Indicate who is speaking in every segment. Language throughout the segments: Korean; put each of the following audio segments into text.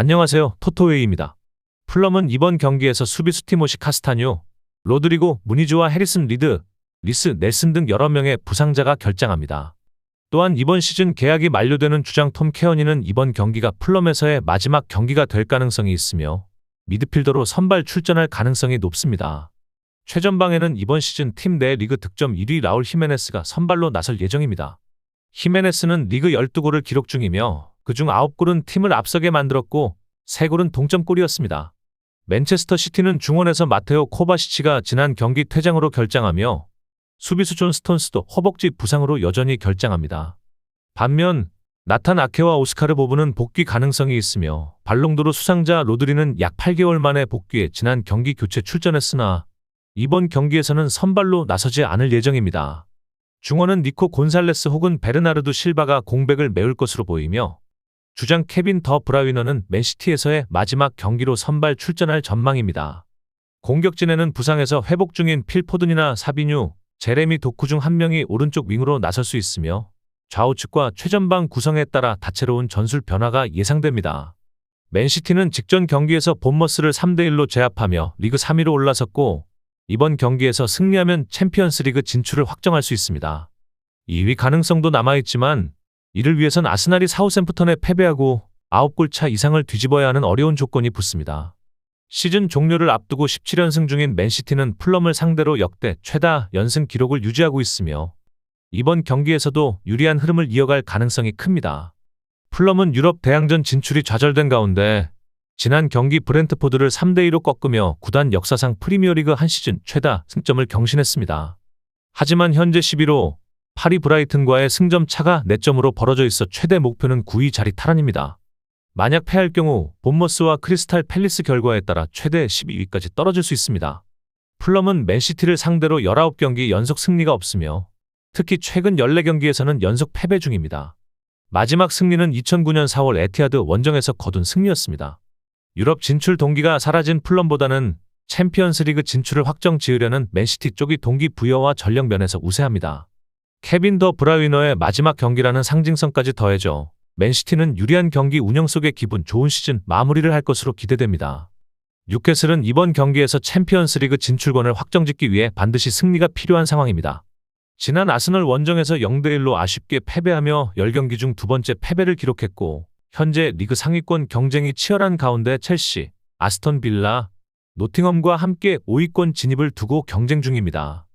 Speaker 1: 안녕하세요. 토토웨이입니다. 플럼은 이번 경기에서 수비수 티모시 카스타뉴, 로드리고, 무니즈와 해리슨 리드, 리스 넬슨 등 여러 명의 부상자가 결장합니다. 또한 이번 시즌 계약이 만료되는 주장 톰 케어니는 이번 경기가 플럼에서의 마지막 경기가 될 가능성이 있으며 미드필더로 선발 출전할 가능성이 높습니다. 최전방에는 이번 시즌 팀 내 리그 득점 1위 라울 히메네스가 선발로 나설 예정입니다. 히메네스는 리그 12골을 기록 중이며 그중 9골은 팀을 앞서게 만들었고 3골은 동점골이었습니다. 맨체스터 시티는 중원에서 마테오 코바시치가 지난 경기 퇴장으로 결장하며 수비수 존 스톤스도 허벅지 부상으로 여전히 결장합니다. 반면 나탄 아케와 오스카르 보브는 복귀 가능성이 있으며 발롱도르 수상자 로드리는 약 8개월 만에 복귀해 지난 경기 교체 출전했으나 이번 경기에서는 선발로 나서지 않을 예정입니다. 중원은 니코 곤살레스 혹은 베르나르도 실바가 공백을 메울 것으로 보이며 주장 케빈 더 브라위너는 맨시티에서의 마지막 경기로 선발 출전할 전망입니다. 공격진에는 부상에서 회복 중인 필포든이나 사비뉴, 제레미 도쿠 중 한 명이 오른쪽 윙으로 나설 수 있으며 좌우측과 최전방 구성에 따라 다채로운 전술 변화가 예상됩니다. 맨시티는 직전 경기에서 본머스를 3대1로 제압하며 리그 3위로 올라섰고 이번 경기에서 승리하면 챔피언스 리그 진출을 확정할 수 있습니다. 2위 가능성도 남아있지만 이를 위해선 아스날이 사우샘프턴에 패배하고 9골 차 이상을 뒤집어야 하는 어려운 조건이 붙습니다. 시즌 종료를 앞두고 17연승 중인 맨시티는 플럼을 상대로 역대 최다 연승 기록을 유지하고 있으며 이번 경기에서도 유리한 흐름을 이어갈 가능성이 큽니다. 플럼은 유럽 대항전 진출이 좌절된 가운데 지난 경기 브렌트포드를 3대2로 꺾으며 구단 역사상 프리미어리그 한 시즌 최다 승점을 경신했습니다. 하지만 현재 11호 파리 브라이튼과의 승점 차가 4점으로 벌어져 있어 최대 목표는 9위 자리 탈환입니다. 만약 패할 경우 본머스와 크리스탈 팰리스 결과에 따라 최대 12위까지 떨어질 수 있습니다. 플럼은 맨시티를 상대로 19경기 연속 승리가 없으며 특히 최근 14경기에서는 연속 패배 중입니다. 마지막 승리는 2009년 4월 에티하드 원정에서 거둔 승리였습니다. 유럽 진출 동기가 사라진 플럼보다는 챔피언스 리그 진출을 확정 지으려는 맨시티 쪽이 동기 부여와 전력 면에서 우세합니다. 케빈 더 브라위너의 마지막 경기라는 상징성까지 더해져 맨시티는 유리한 경기 운영 속에 기분 좋은 시즌 마무리를 할 것으로 기대됩니다. 뉴캐슬은 이번 경기에서 챔피언스 리그 진출권을 확정짓기 위해 반드시 승리가 필요한 상황입니다. 지난 아스널 원정에서 0대1로 아쉽게 패배하며 10경기 중 두 번째 패배를 기록했고 현재 리그 상위권 경쟁이 치열한 가운데 첼시, 아스톤 빌라, 노팅엄과 함께 5위권 진입을 두고 경쟁 중입니다.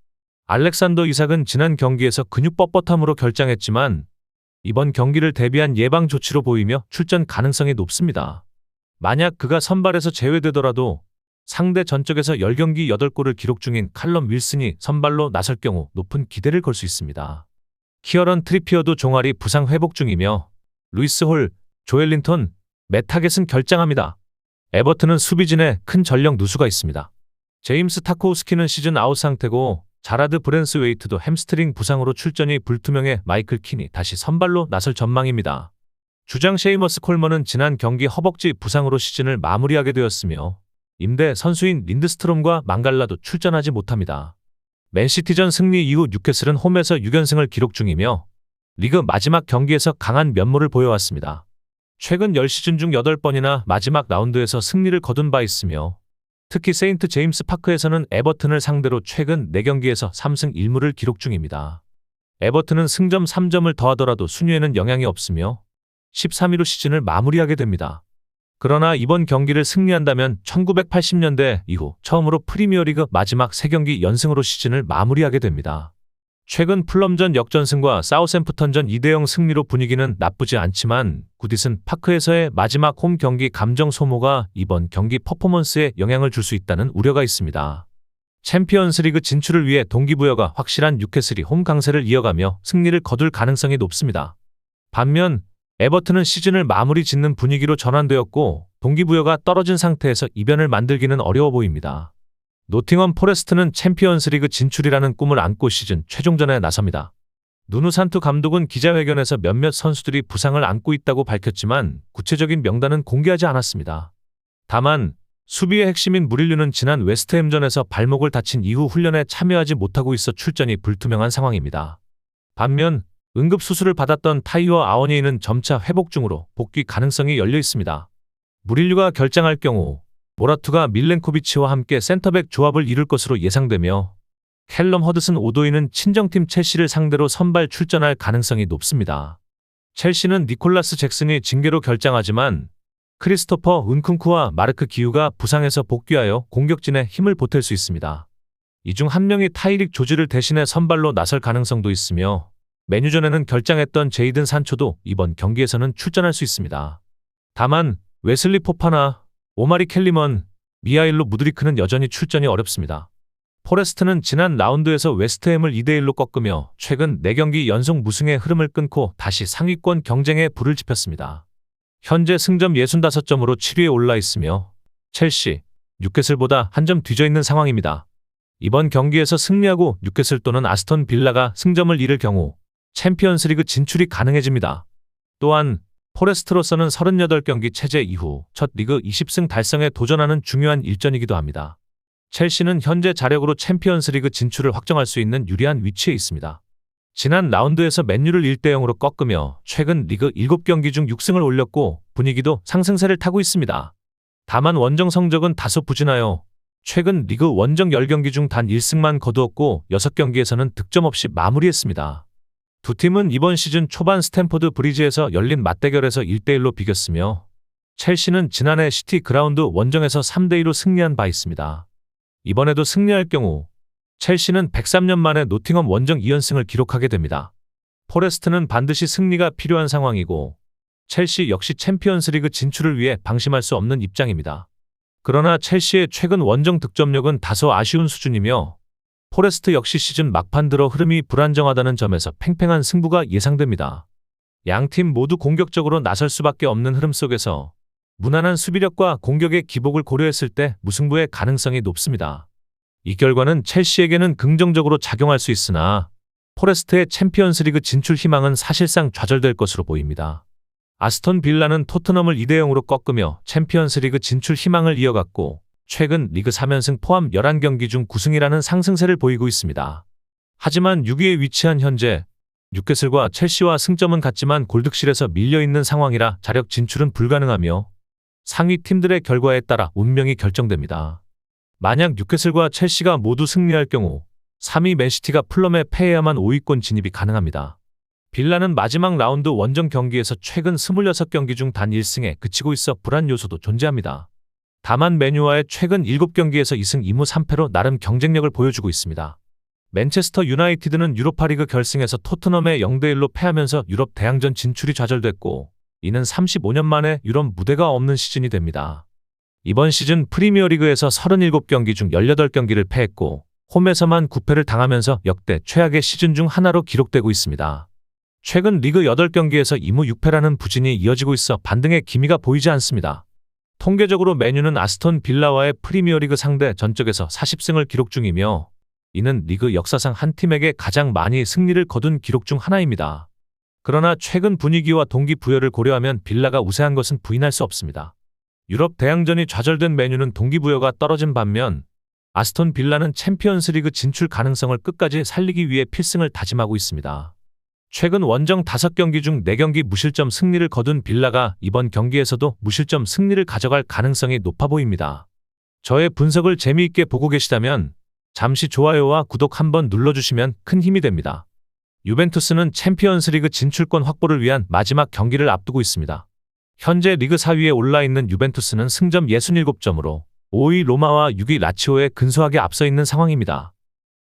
Speaker 1: 알렉산더 이삭은 지난 경기에서 근육 뻣뻣함으로 결장했지만 이번 경기를 대비한 예방 조치로 보이며 출전 가능성이 높습니다. 만약 그가 선발에서 제외되더라도 상대 전적에서 10경기 8골을 기록 중인 칼럼 윌슨이 선발로 나설 경우 높은 기대를 걸 수 있습니다. 키어런 트리피어도 종아리 부상 회복 중이며 루이스 홀, 조엘린턴, 메타겟은 결장합니다. 에버튼은 수비진에 큰 전력 누수가 있습니다. 제임스 타코우스키는 시즌 아웃 상태고 자라드 브랜스웨이트도 햄스트링 부상으로 출전이 불투명해 마이클 킨이 다시 선발로 나설 전망입니다. 주장 셰이머스 콜먼은 지난 경기 허벅지 부상으로 시즌을 마무리하게 되었으며 임대 선수인 린드스트롬과 망갈라도 출전하지 못합니다. 맨시티전 승리 이후 뉴캐슬은 홈에서 6연승을 기록 중이며 리그 마지막 경기에서 강한 면모를 보여왔습니다. 최근 10시즌 중 8번이나 마지막 라운드에서 승리를 거둔 바 있으며 특히 세인트 제임스 파크에서는 에버튼을 상대로 최근 4경기에서 3승 1무를 기록 중입니다. 에버튼은 승점 3점을 더하더라도 순위에는 영향이 없으며 13위로 시즌을 마무리하게 됩니다. 그러나 이번 경기를 승리한다면 1980년대 이후 처음으로 프리미어리그 마지막 3경기 연승으로 시즌을 마무리하게 됩니다. 최근 플럼전 역전승과 사우샘프턴전 2대0 승리로 분위기는 나쁘지 않지만 구디슨 파크에서의 마지막 홈 경기 감정 소모가 이번 경기 퍼포먼스에 영향을 줄 수 있다는 우려가 있습니다. 챔피언스리그 진출을 위해 동기부여가 확실한 뉴캐슬이 홈 강세를 이어가며 승리를 거둘 가능성이 높습니다. 반면 에버튼은 시즌을 마무리 짓는 분위기로 전환되었고 동기부여가 떨어진 상태에서 이변을 만들기는 어려워 보입니다. 노팅엄 포레스트는 챔피언스리그 진출이라는 꿈을 안고 시즌 최종전에 나섭니다. 누누 산투 감독은 기자회견에서 몇몇 선수들이 부상을 안고 있다고 밝혔지만 구체적인 명단은 공개하지 않았습니다. 다만 수비의 핵심인 무릴류는 지난 웨스트햄전에서 발목을 다친 이후 훈련에 참여하지 못하고 있어 출전이 불투명한 상황입니다. 반면 응급수술을 받았던 타이어 아워니는 점차 회복 중으로 복귀 가능성이 열려 있습니다. 무릴류가 결장할 경우 모라투가 밀렌코비치와 함께 센터백 조합을 이룰 것으로 예상되며 캘럼 허드슨 오도이는 친정팀 첼시를 상대로 선발 출전할 가능성이 높습니다. 첼시는 니콜라스 잭슨이 징계로 결장하지만 크리스토퍼 은쿤쿠와 마르크 기우가 부상에서 복귀하여 공격진에 힘을 보탤 수 있습니다. 이 중 한 명이 타이릭 조지를 대신해 선발로 나설 가능성도 있으며 메뉴전에는 결장했던 제이든 산초도 이번 경기에서는 출전할 수 있습니다. 다만 웨슬리 포파나 오마리 켈리먼, 미하일로 무드리크는 여전히 출전이 어렵습니다. 포레스트는 지난 라운드에서 웨스트햄을 2대1로 꺾으며 최근 4경기 연속 무승의 흐름을 끊고 다시 상위권 경쟁에 불을 지폈습니다. 현재 승점 65점으로 7위에 올라 있으며 첼시, 뉴캐슬보다 한 점 뒤져 있는 상황입니다. 이번 경기에서 승리하고 뉴캐슬 또는 아스톤 빌라가 승점을 잃을 경우 챔피언스리그 진출이 가능해집니다. 또한 포레스트로서는 38경기 체제 이후 첫 리그 20승 달성에 도전하는 중요한 일전이기도 합니다. 첼시는 현재 자력으로 챔피언스리그 진출을 확정할 수 있는 유리한 위치에 있습니다. 지난 라운드에서 맨유를 1대 0으로 꺾으며 최근 리그 7경기 중 6승을 올렸고 분위기도 상승세를 타고 있습니다. 다만 원정 성적은 다소 부진하여 최근 리그 원정 10경기 중 단 1승만 거두었고 6경기에서는 득점 없이 마무리했습니다. 두 팀은 이번 시즌 초반 스탠포드 브리지에서 열린 맞대결에서 1대1로 비겼으며 첼시는 지난해 시티 그라운드 원정에서 3대2로 승리한 바 있습니다. 이번에도 승리할 경우 첼시는 103년 만에 노팅엄 원정 2연승을 기록하게 됩니다. 포레스트는 반드시 승리가 필요한 상황이고 첼시 역시 챔피언스리그 진출을 위해 방심할 수 없는 입장입니다. 그러나 첼시의 최근 원정 득점력은 다소 아쉬운 수준이며 포레스트 역시 시즌 막판 들어 흐름이 불안정하다는 점에서 팽팽한 승부가 예상됩니다. 양 팀 모두 공격적으로 나설 수밖에 없는 흐름 속에서 무난한 수비력과 공격의 기복을 고려했을 때 무승부의 가능성이 높습니다. 이 결과는 첼시에게는 긍정적으로 작용할 수 있으나 포레스트의 챔피언스리그 진출 희망은 사실상 좌절될 것으로 보입니다. 아스톤 빌라는 토트넘을 2대 0으로 꺾으며 챔피언스리그 진출 희망을 이어갔고 최근 리그 3연승 포함 11경기 중 9승이라는 상승세를 보이고 있습니다. 하지만 6위에 위치한 현재 뉴캐슬과 첼시와 승점은 같지만 골득실에서 밀려있는 상황이라 자력 진출은 불가능하며 상위 팀들의 결과에 따라 운명이 결정됩니다. 만약 뉴캐슬과 첼시가 모두 승리할 경우 3위 맨시티가 플럼에 패해야만 5위권 진입이 가능합니다. 빌라는 마지막 라운드 원정 경기에서 최근 26경기 중 단 1승에 그치고 있어 불안 요소도 존재합니다. 다만 메뉴와의 최근 7경기에서 2승 2무 3패로 나름 경쟁력을 보여주고 있습니다. 맨체스터 유나이티드는 유로파리그 결승에서 토트넘에 0대1로 패하면서 유럽 대항전 진출이 좌절됐고 이는 35년 만에 유럽 무대가 없는 시즌이 됩니다. 이번 시즌 프리미어리그에서 37경기 중 18경기를 패했고 홈에서만 9패를 당하면서 역대 최악의 시즌 중 하나로 기록되고 있습니다. 최근 리그 8경기에서 2무 6패라는 부진이 이어지고 있어 반등의 기미가 보이지 않습니다. 통계적으로 메뉴는 아스톤 빌라와의 프리미어리그 상대 전적에서 40승을 기록 중이며 이는 리그 역사상 한 팀에게 가장 많이 승리를 거둔 기록 중 하나입니다. 그러나 최근 분위기와 동기부여를 고려하면 빌라가 우세한 것은 부인할 수 없습니다. 유럽 대항전이 좌절된 메뉴는 동기부여가 떨어진 반면 아스톤 빌라는 챔피언스리그 진출 가능성을 끝까지 살리기 위해 필승을 다짐하고 있습니다. 최근 원정 5경기 중 4경기 무실점 승리를 거둔 빌라가 이번 경기에서도 무실점 승리를 가져갈 가능성이 높아 보입니다. 저의 분석을 재미있게 보고 계시다면 잠시 좋아요와 구독 한번 눌러주시면 큰 힘이 됩니다. 유벤투스는 챔피언스리그 진출권 확보를 위한 마지막 경기를 앞두고 있습니다. 현재 리그 4위에 올라 있는 유벤투스는 승점 67점으로 5위 로마와 6위 라치오에 근소하게 앞서 있는 상황입니다.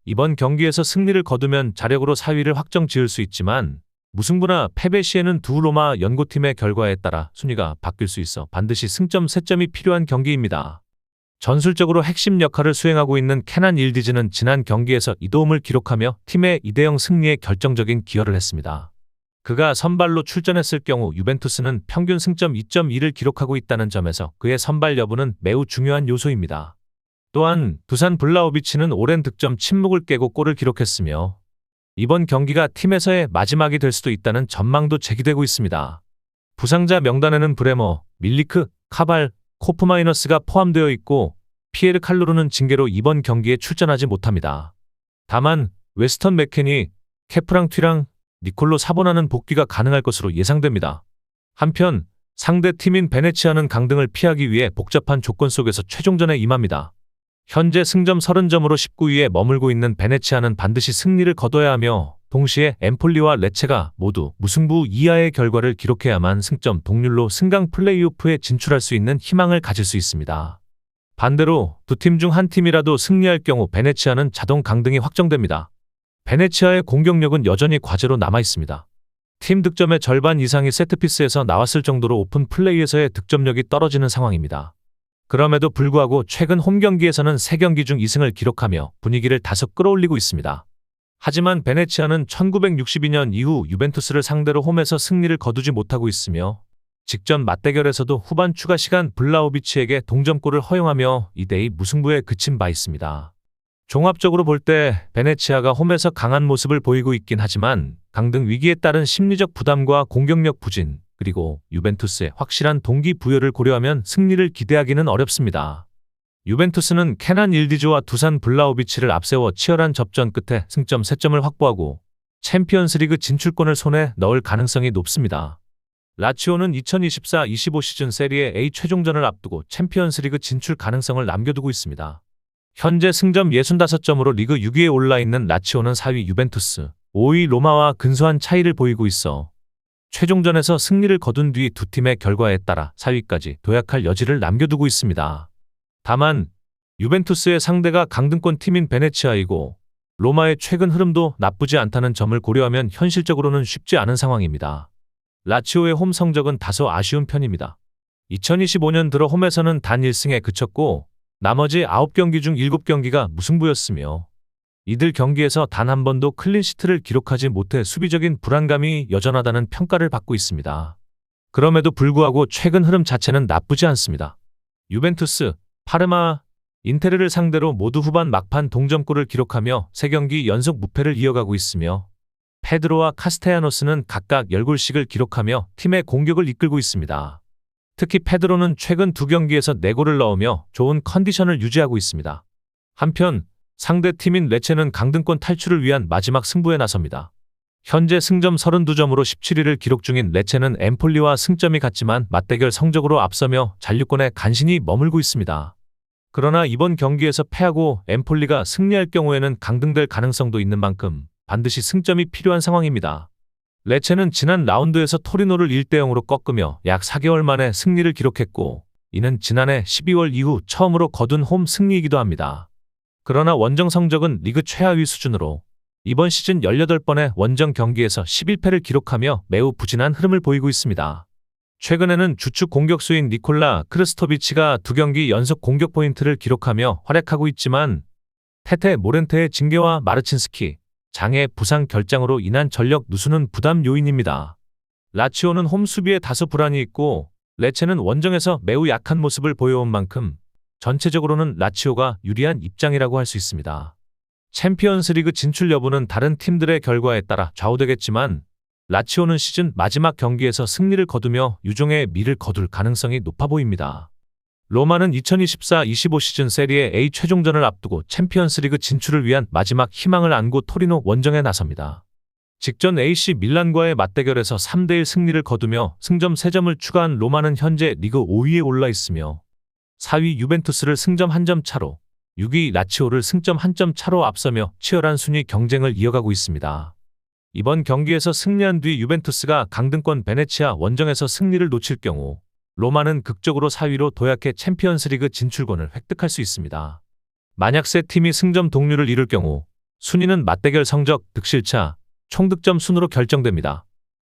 Speaker 1: 이번 경기에서 승리를 거두면 자력으로 4위를 확정 지을 수 있지만 무승부나 패배 시에는 두 로마 연고팀의 결과에 따라 순위가 바뀔 수 있어 반드시 승점 3점이 필요한 경기입니다. 전술적으로 핵심 역할을 수행하고 있는 캐난 일디즈는 지난 경기에서 이 도움을 기록하며 팀의 2대0 승리에 결정적인 기여를 했습니다. 그가 선발로 출전했을 경우 유벤투스는 평균 승점 2.2를 기록하고 있다는 점에서 그의 선발 여부는 매우 중요한 요소입니다. 또한 두산 블라우비치는 오랜 득점 침묵을 깨고 골을 기록했으며 이번 경기가 팀에서의 마지막이 될 수도 있다는 전망도 제기되고 있습니다. 부상자 명단에는 브레머, 밀리크, 카발, 코프마이너스가 포함되어 있고 피에르 칼로르는 징계로 이번 경기에 출전하지 못합니다. 다만 웨스턴 맥케니, 케프랑 튀랑, 니콜로 사보나는 복귀가 가능할 것으로 예상됩니다. 한편 상대 팀인 베네치아는 강등을 피하기 위해 복잡한 조건 속에서 최종전에 임합니다. 현재 승점 30점으로 19위에 머물고 있는 베네치아는 반드시 승리를 거둬야 하며 동시에 엠폴리와 레체가 모두 무승부 이하의 결과를 기록해야만 승점 동률로 승강 플레이오프에 진출할 수 있는 희망을 가질 수 있습니다. 반대로 두 팀 중 한 팀이라도 승리할 경우 베네치아는 자동 강등이 확정됩니다. 베네치아의 공격력은 여전히 과제로 남아 있습니다. 팀 득점의 절반 이상이 세트피스에서 나왔을 정도로 오픈 플레이에서의 득점력이 떨어지는 상황입니다. 그럼에도 불구하고 최근 홈 경기에서는 3경기 중 2승을 기록하며 분위기를 다소 끌어올리고 있습니다. 하지만 베네치아는 1962년 이후 유벤투스를 상대로 홈에서 승리를 거두지 못하고 있으며 직전 맞대결에서도 후반 추가 시간 블라우비치에게 동점골을 허용하며 2대2 무승부에 그친 바 있습니다. 종합적으로 볼 때 베네치아가 홈에서 강한 모습을 보이고 있긴 하지만 강등 위기에 따른 심리적 부담과 공격력 부진, 그리고 유벤투스의 확실한 동기부여를 고려하면 승리를 기대하기는 어렵습니다. 유벤투스는 케난 일디조와 두산 블라우비치를 앞세워 치열한 접전 끝에 승점 3점을 확보하고 챔피언스리그 진출권을 손에 넣을 가능성이 높습니다. 라치오는 2024-25 시즌 세리에 A 최종전을 앞두고 챔피언스리그 진출 가능성을 남겨두고 있습니다. 현재 승점 65점으로 리그 6위에 올라 있는 라치오는 4위 유벤투스, 5위 로마와 근소한 차이를 보이고 있어 최종전에서 승리를 거둔 뒤 두 팀의 결과에 따라 4위까지 도약할 여지를 남겨두고 있습니다. 다만 유벤투스의 상대가 강등권 팀인 베네치아이고 로마의 최근 흐름도 나쁘지 않다는 점을 고려하면 현실적으로는 쉽지 않은 상황입니다. 라치오의 홈 성적은 다소 아쉬운 편입니다. 2025년 들어 홈에서는 단 1승에 그쳤고 나머지 9경기 중 7경기가 무승부였으며 이들 경기에서 단 한 번도 클린시트를 기록하지 못해 수비적인 불안감이 여전하다는 평가를 받고 있습니다. 그럼에도 불구하고 최근 흐름 자체는 나쁘지 않습니다. 유벤투스, 파르마, 인테르를 상대로 모두 후반 막판 동점골을 기록하며 3경기 연속 무패를 이어가고 있으며 페드로와 카스테야노스는 각각 10골씩을 기록하며 팀의 공격을 이끌고 있습니다. 특히 페드로는 최근 두 경기에서 4골을 넣으며 좋은 컨디션을 유지하고 있습니다. 한편 상대 팀인 레체는 강등권 탈출을 위한 마지막 승부에 나섭니다. 현재 승점 32점으로 17위를 기록 중인 레체는 엠폴리와 승점이 같지만 맞대결 성적으로 앞서며 잔류권에 간신히 머물고 있습니다. 그러나 이번 경기에서 패하고 엠폴리가 승리할 경우에는 강등될 가능성도 있는 만큼 반드시 승점이 필요한 상황입니다. 레체는 지난 라운드에서 토리노를 1대 0으로 꺾으며 약 4개월 만에 승리를 기록했고 이는 지난해 12월 이후 처음으로 거둔 홈 승리이기도 합니다. 그러나 원정 성적은 리그 최하위 수준으로 이번 시즌 18번의 원정 경기에서 11패를 기록하며 매우 부진한 흐름을 보이고 있습니다. 최근에는 주축 공격수인 니콜라 크르스토비치가 두 경기 연속 공격 포인트를 기록하며 활약하고 있지만 테테 모렌테의 징계와 마르친스키, 장애 부상 결장으로 인한 전력 누수는 부담 요인입니다. 라치오는 홈 수비에 다소 불안이 있고 레체는 원정에서 매우 약한 모습을 보여온 만큼 전체적으로는 라치오가 유리한 입장이라고 할 수 있습니다. 챔피언스 리그 진출 여부는 다른 팀들의 결과에 따라 좌우되겠지만 라치오는 시즌 마지막 경기에서 승리를 거두며 유종의 미를 거둘 가능성이 높아 보입니다. 로마는 2024-25 시즌 세리에 A 최종전을 앞두고 챔피언스 리그 진출을 위한 마지막 희망을 안고 토리노 원정에 나섭니다. 직전 AC 밀란과의 맞대결에서 3대1 승리를 거두며 승점 3점을 추가한 로마는 현재 리그 5위에 올라 있으며 4위 유벤투스를 승점 1점 차로, 6위 라치오를 승점 1점 차로 앞서며 치열한 순위 경쟁을 이어가고 있습니다. 이번 경기에서 승리한 뒤 유벤투스가 강등권 베네치아 원정에서 승리를 놓칠 경우 로마는 극적으로 4위로 도약해 챔피언스리그 진출권을 획득할 수 있습니다. 만약 세 팀이 승점 동률을 이룰 경우 순위는 맞대결 성적, 득실차, 총득점 순으로 결정됩니다.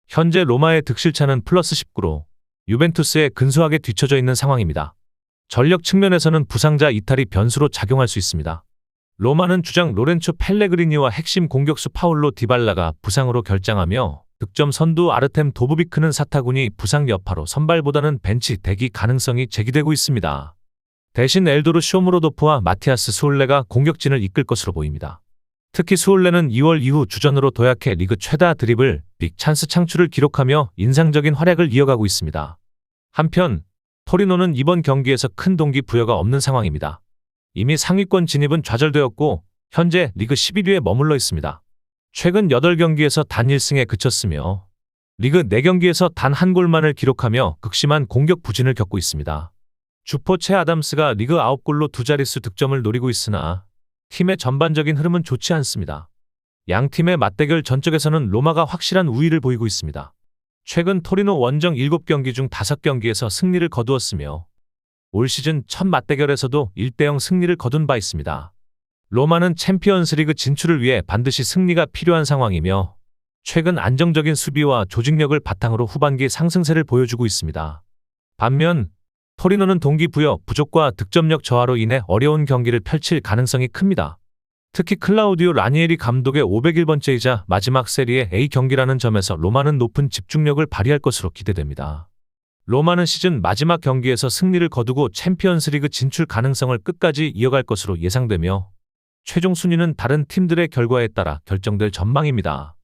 Speaker 1: 현재 로마의 득실차는 플러스 19로 유벤투스에 근소하게 뒤처져 있는 상황입니다. 전력 측면에서는 부상자 이탈이 변수로 작용할 수 있습니다. 로마는 주장 로렌초 펠레그리니와 핵심 공격수 파울로 디발라가 부상으로 결장하며 득점 선두 아르템 도브비크는 사타군이 부상 여파로 선발보다는 벤치 대기 가능성이 제기되고 있습니다. 대신 엘도르 쇼무로도프와 마티아스 수올레가 공격진을 이끌 것으로 보입니다. 특히 수올레는 2월 이후 주전으로 도약해 리그 최다 드리블, 빅 찬스 창출을 기록하며 인상적인 활약을 이어가고 있습니다. 한편 토리노는 이번 경기에서 큰 동기 부여가 없는 상황입니다. 이미 상위권 진입은 좌절되었고 현재 리그 11위에 머물러 있습니다. 최근 8경기에서 단 1승에 그쳤으며 리그 4경기에서 단 한 골만을 기록하며 극심한 공격 부진을 겪고 있습니다. 주포 채 아담스가 리그 9골로 두 자릿수 득점을 노리고 있으나 팀의 전반적인 흐름은 좋지 않습니다. 양 팀의 맞대결 전적에서는 로마가 확실한 우위를 보이고 있습니다. 최근 토리노 원정 7경기 중 5경기에서 승리를 거두었으며 올 시즌 첫 맞대결에서도 1대0 승리를 거둔 바 있습니다. 로마는 챔피언스리그 진출을 위해 반드시 승리가 필요한 상황이며 최근 안정적인 수비와 조직력을 바탕으로 후반기 상승세를 보여주고 있습니다. 반면 토리노는 동기부여 부족과 득점력 저하로 인해 어려운 경기를 펼칠 가능성이 큽니다. 특히 클라우디오 라니에리 감독의 501번째이자 마지막 세리의 A 경기라는 점에서 로마는 높은 집중력을 발휘할 것으로 기대됩니다. 로마는 시즌 마지막 경기에서 승리를 거두고 챔피언스리그 진출 가능성을 끝까지 이어갈 것으로 예상되며 최종 순위는 다른 팀들의 결과에 따라 결정될 전망입니다.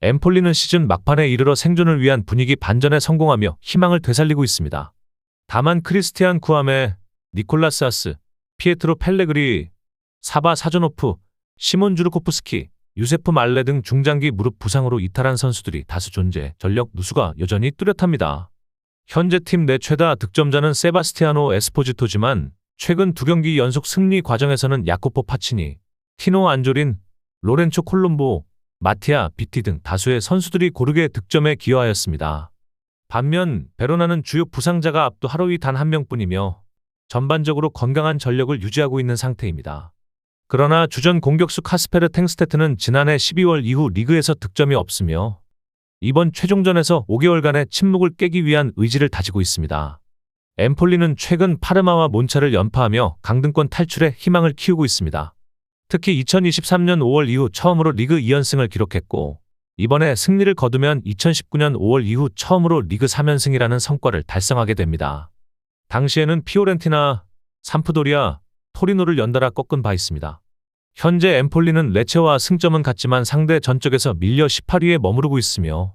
Speaker 1: 엠폴리는 시즌 막판에 이르러 생존을 위한 분위기 반전에 성공하며 희망을 되살리고 있습니다. 다만 크리스티안 쿠아메, 니콜라스 아스, 피에트로 펠레그리, 사바 사조노프, 시몬 주르코프스키, 유세프 말레 등 중장기 무릎 부상으로 이탈한 선수들이 다수 존재 전력 누수가 여전히 뚜렷합니다. 현재 팀 내 최다 득점자는 세바스티아노 에스포지토지만 최근 두 경기 연속 승리 과정에서는 야코포 파치니, 티노 안조린, 로렌초 콜롬보, 마티아 비티 등 다수의 선수들이 고르게 득점에 기여하였습니다. 반면 베로나는 주요 부상자가 압도 하루이 단 한 명뿐이며 전반적으로 건강한 전력을 유지하고 있는 상태입니다. 그러나 주전 공격수 카스페르 탱스테트는 지난해 12월 이후 리그에서 득점이 없으며 이번 최종전에서 5개월간의 침묵을 깨기 위한 의지를 다지고 있습니다. 엠폴리는 최근 파르마와 몬차를 연파하며 강등권 탈출에 희망을 키우고 있습니다. 특히 2023년 5월 이후 처음으로 리그 2연승을 기록했고 이번에 승리를 거두면 2019년 5월 이후 처음으로 리그 3연승이라는 성과를 달성하게 됩니다. 당시에는 피오렌티나, 삼프도리아, 토리노를 연달아 꺾은 바 있습니다. 현재 엠폴리는 레체와 승점은 같지만 상대 전적에서 밀려 18위에 머무르고 있으며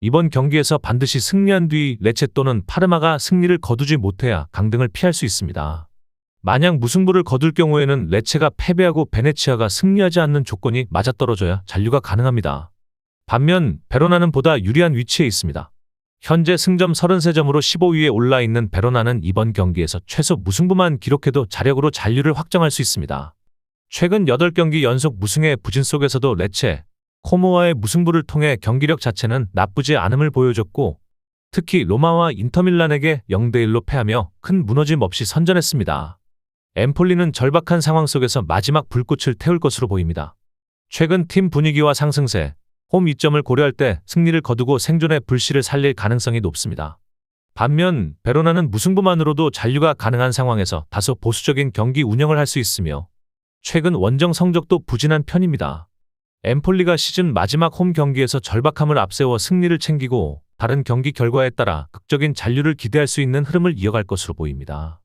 Speaker 1: 이번 경기에서 반드시 승리한 뒤 레체 또는 파르마가 승리를 거두지 못해야 강등을 피할 수 있습니다. 만약 무승부를 거둘 경우에는 레체가 패배하고 베네치아가 승리하지 않는 조건이 맞아떨어져야 잔류가 가능합니다. 반면 베로나는 보다 유리한 위치에 있습니다. 현재 승점 33점으로 15위에 올라 있는 베로나는 이번 경기에서 최소 무승부만 기록해도 자력으로 잔류를 확정할 수 있습니다. 최근 8경기 연속 무승의 부진 속에서도 레체, 코모와의 무승부를 통해 경기력 자체는 나쁘지 않음을 보여줬고 특히 로마와 인터밀란에게 0대1로 패하며 큰 무너짐 없이 선전했습니다. 엠폴리는 절박한 상황 속에서 마지막 불꽃을 태울 것으로 보입니다. 최근 팀 분위기와 상승세, 홈 이점을 고려할 때 승리를 거두고 생존의 불씨를 살릴 가능성이 높습니다. 반면 베로나는 무승부만으로도 잔류가 가능한 상황에서 다소 보수적인 경기 운영을 할 수 있으며 최근 원정 성적도 부진한 편입니다. 엠폴리가 시즌 마지막 홈 경기에서 절박함을 앞세워 승리를 챙기고 다른 경기 결과에 따라 극적인 잔류를 기대할 수 있는 흐름을 이어갈 것으로 보입니다.